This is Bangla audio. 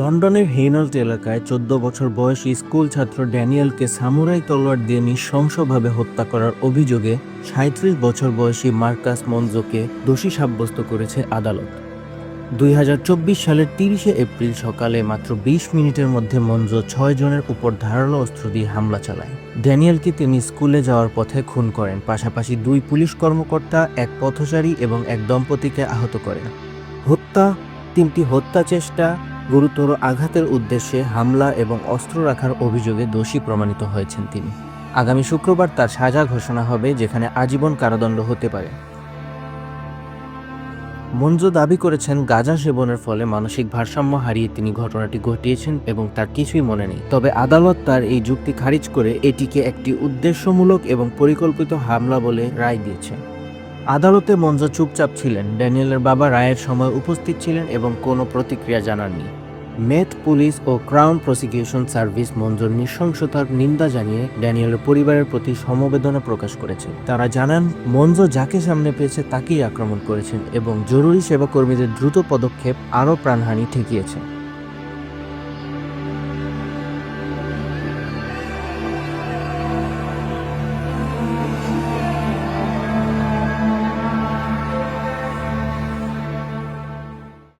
লন্ডনের হেইনল্ট এলাকায় চোদ্দ বছর বয়সী স্কুল ছাত্র ড্যানিয়েলকে সামুরাই তলোয়ার দিয়ে নৃশংসভাবে হত্যা করার অভিযোগে সাঁত্রিশ বছর বয়সী মার্কাস মঞ্জোকে দোষী সাব্যস্ত করেছে আদালত। দুই হাজার চব্বিশ সালের তিরিশে এপ্রিল সকালে মাত্র বিশ মিনিটের মধ্যে মঞ্জো ছয় জনের উপর ধারালো অস্ত্র দিয়ে হামলা চালায়। ড্যানিয়েলকে তিনি স্কুলে যাওয়ার পথে খুন করেন, পাশাপাশি দুই পুলিশ কর্মকর্তা, এক পথচারী এবং এক দম্পতিকে আহত করেন। হত্যা, তিনটি হত্যা চেষ্টা গুরুতর আঘাতের উদ্দেশ্যে হামলা এবং অস্ত্র রাখার অভিযোগে দোষী প্রমাণিত হয়েছেন তিনি। আগামী শুক্রবার তার সাজা ঘোষণা হবে, যেখানে আজীবন কারাদণ্ড হতে পারে। মঞ্জু দাবি করেছেন, গাঁজা সেবনের ফলে মানসিক ভারসাম্য হারিয়ে তিনি ঘটনাটি ঘটিয়েছেন এবং তার কিছুই মনে নেই। তবে আদালত তার এই যুক্তি খারিজ করে এটিকে একটি উদ্দেশ্যমূলক এবং পরিকল্পিত হামলা বলে রায় দিয়েছে। আদালতে মঞ্জ চুপচাপ ছিলেন। ড্যানিয়েলের বাবা রায়ের সময় উপস্থিত ছিলেন এবং কোনো প্রতিক্রিয়া জানাননি। মেথ পুলিশ ও ক্রাউন প্রসিকিউশন সার্ভিস মঞ্জুর নৃশংসতার নিন্দা জানিয়ে ড্যানিয়েলের পরিবারের প্রতি সমবেদনা প্রকাশ করেছে। তারা জানান, মঞ্জু যাকে সামনে পেয়েছে তাকেই আক্রমণ করেছেন এবং জরুরি সেবা কর্মীদের দ্রুত পদক্ষেপ আরও প্রাণহানি ঠেকিয়েছে।